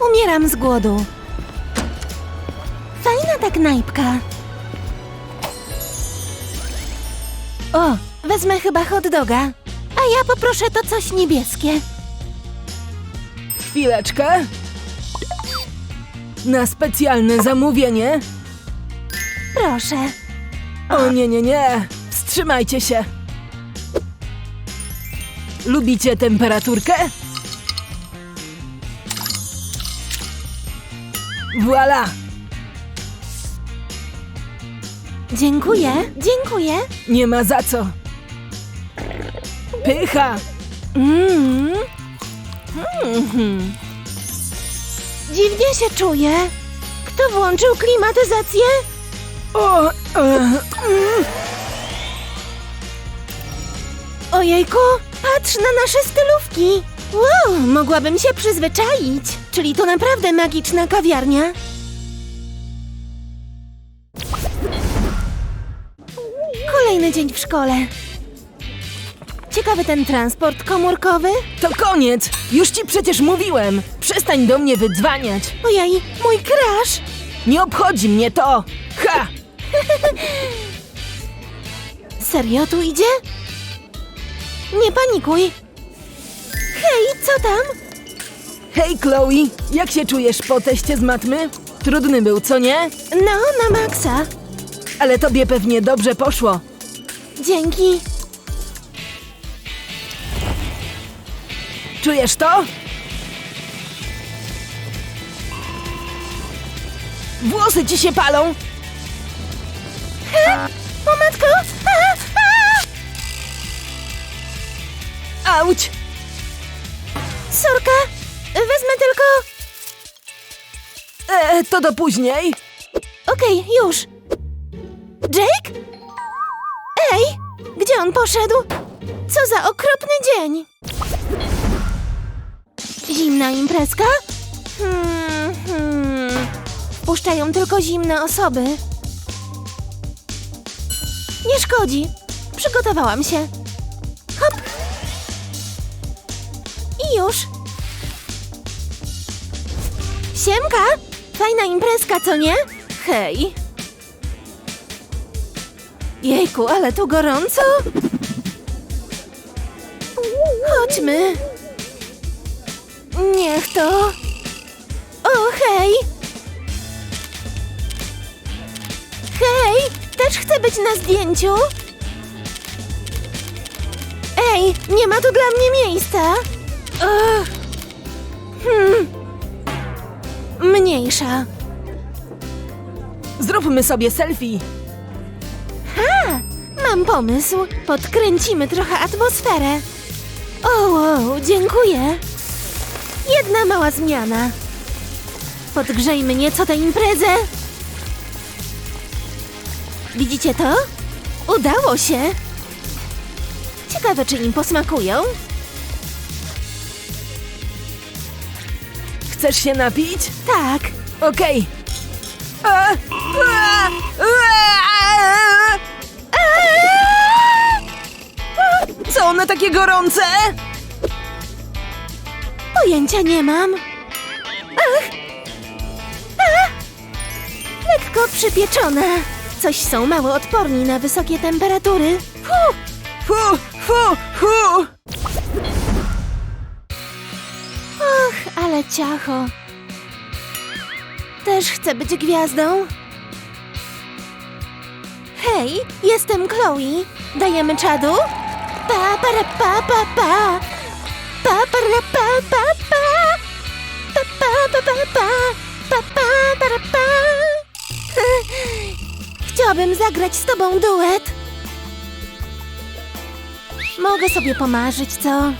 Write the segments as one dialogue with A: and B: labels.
A: Umieram z głodu. Fajna ta knajpka. O, wezmę chyba hot doga. A ja poproszę to coś niebieskie.
B: Chwileczkę. Na specjalne zamówienie.
A: Proszę.
B: O nie, nie, nie. Wstrzymajcie się. Lubicie temperaturkę? Voila!
A: Dziękuję, dziękuję.
B: Nie ma za co. Pycha!
A: Mm. Mhm. Dziwnie się czuję. Kto włączył klimatyzację?
B: O! E, mm.
A: Ojejku, patrz na nasze stylówki. Wow, mogłabym się przyzwyczaić. Czyli to naprawdę magiczna kawiarnia. Kolejny dzień w szkole. Ciekawy ten transport komórkowy.
B: To koniec! Już ci przecież mówiłem! Przestań do mnie wydzwaniać!
A: Ojej, mój crush.
B: Nie obchodzi mnie to! Ha!
A: Serio tu idzie? Nie panikuj. Co tam?
B: Hej Chloe, jak się czujesz po teście z matmy? Trudny był, co nie?
A: No, na maksa.
B: Ale tobie pewnie dobrze poszło.
A: Dzięki.
B: Czujesz to? Włosy ci się palą!
A: O matko! A, a!
B: Auć!
A: Sorka, wezmę tylko...
B: E, to do później.
A: Okej, już. Jake? Ej, gdzie on poszedł? Co za okropny dzień. Zimna imprezka? Hmm, hmm. Wpuszczają tylko zimne osoby. Nie szkodzi. Przygotowałam się. I już. Siemka! Fajna imprezka, co nie? Hej! Jejku, ale tu gorąco! Chodźmy! Niech to... O, hej! Hej! Też chcę być na zdjęciu! Ej, nie ma tu dla mnie miejsca! Hmm. Mniejsza.
B: Zróbmy sobie selfie.
A: A, mam pomysł. Podkręcimy trochę atmosferę. O, wow, dziękuję. Jedna mała zmiana. Podgrzejmy nieco tę imprezę. Widzicie to? Udało się. Ciekawe, czy im posmakują.
B: Chcesz się napić?
A: Tak.
B: Okej. Co one takie gorące?
A: Pojęcia nie mam. Ach! A! Lekko przypieczone. Coś są mało odporni na wysokie temperatury. Fu!
B: Fu, fu, fu.
A: Ale ciacho. Też chcę być gwiazdą. Hej, jestem Chloe. Dajemy czadu? Pa, para, pa, pa, pa. Pa, para, pa, pa, pa. Pa, pa, pa, pa, pa. Pa, pa, para, pa. Chciałabym zagrać z tobą duet. Mogę sobie pomarzyć, co?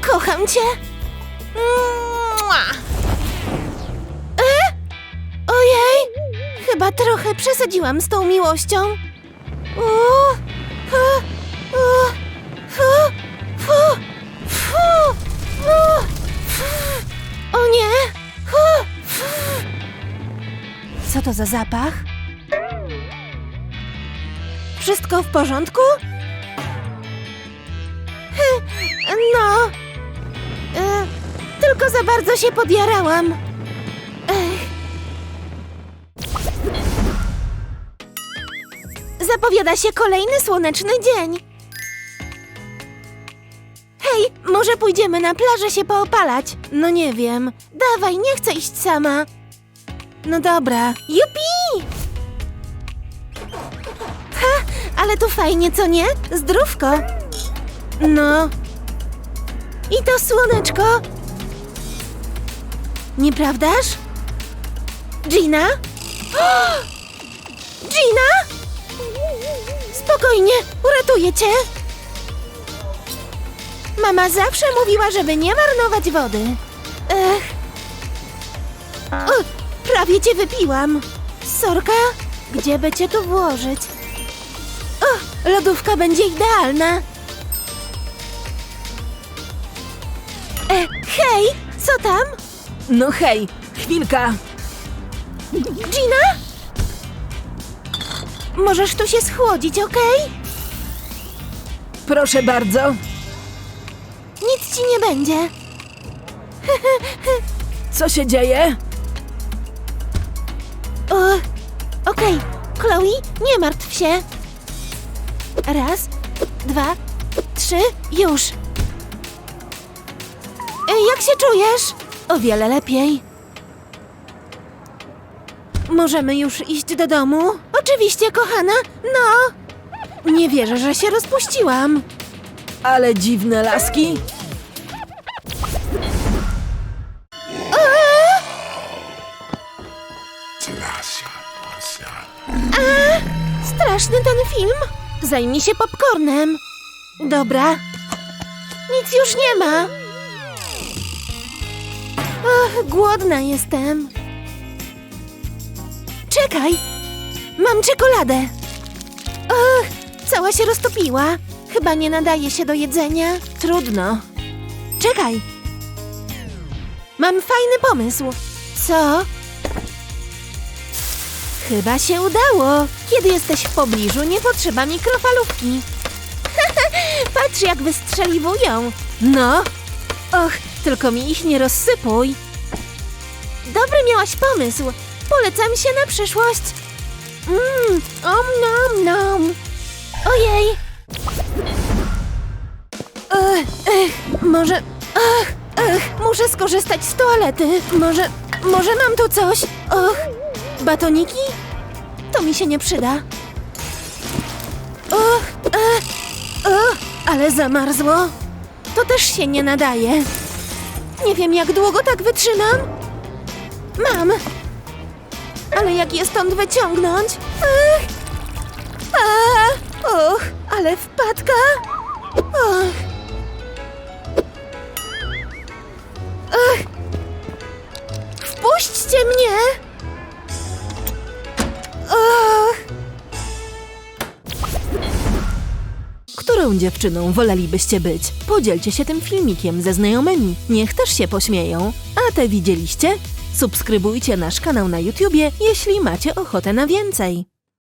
A: Kocham cię. Mua. E? Ojej, chyba trochę przesadziłam z tą miłością. O nie! Co to za zapach? Wszystko w porządku? No. Tylko za bardzo się podjarałam. Ech. Zapowiada się kolejny słoneczny dzień. Hej, może pójdziemy na plażę się poopalać? No nie wiem. Dawaj, nie chcę iść sama. No dobra. Jupi! Ha, ale tu fajnie, co nie? Zdrówko. No. I to słoneczko. Nieprawdaż? Gina? Gina? Spokojnie, uratuję cię. Mama zawsze mówiła, żeby nie marnować wody. Ech. O, prawie cię wypiłam. Sorka, gdzie by cię tu włożyć? O, lodówka będzie idealna. E, hej, co tam?
B: No hej, chwilka.
A: Gina? Możesz tu się schłodzić, okej?
B: Proszę bardzo.
A: Nic ci nie będzie.
B: Co się dzieje?
A: O, okej, Chloe, nie martw się. Raz, dwa, trzy, już. E, Jak się czujesz? O wiele lepiej. Możemy już iść do domu? Oczywiście, kochana. No. Nie wierzę, że się rozpuściłam.
B: Ale dziwne laski.
A: Straszny ten film. Zajmij się popcornem. Dobra. Nic już nie ma. Głodna jestem. Czekaj. Mam czekoladę. Ach, cała się roztopiła. Chyba nie nadaje się do jedzenia. Trudno. Czekaj. Mam fajny pomysł. Co? Chyba się udało. Kiedy jesteś w pobliżu, nie potrzeba mikrofalówki. Patrz, jak wystrzeliwują. No. Och, tylko mi ich nie rozsypuj. Dobry miałaś pomysł. Polecam się na przyszłość. Mmm, om nom nom. Ojej. Ech, ech, może... Ach, ech, muszę skorzystać z toalety. Może... Może mam tu coś? Och, batoniki? To mi się nie przyda. Och, ech, och, ale zamarzło. To też się nie nadaje. Nie wiem, jak długo tak wytrzymam. Mam. Ale jak je stąd wyciągnąć? Ech. A, och, ale wpadka. Och. Wpuśćcie mnie. Och.
B: Którą dziewczyną wolelibyście być? Podzielcie się tym filmikiem ze znajomymi. Niech też się pośmieją. A te widzieliście? Subskrybujcie nasz kanał na YouTubie, jeśli macie ochotę na więcej.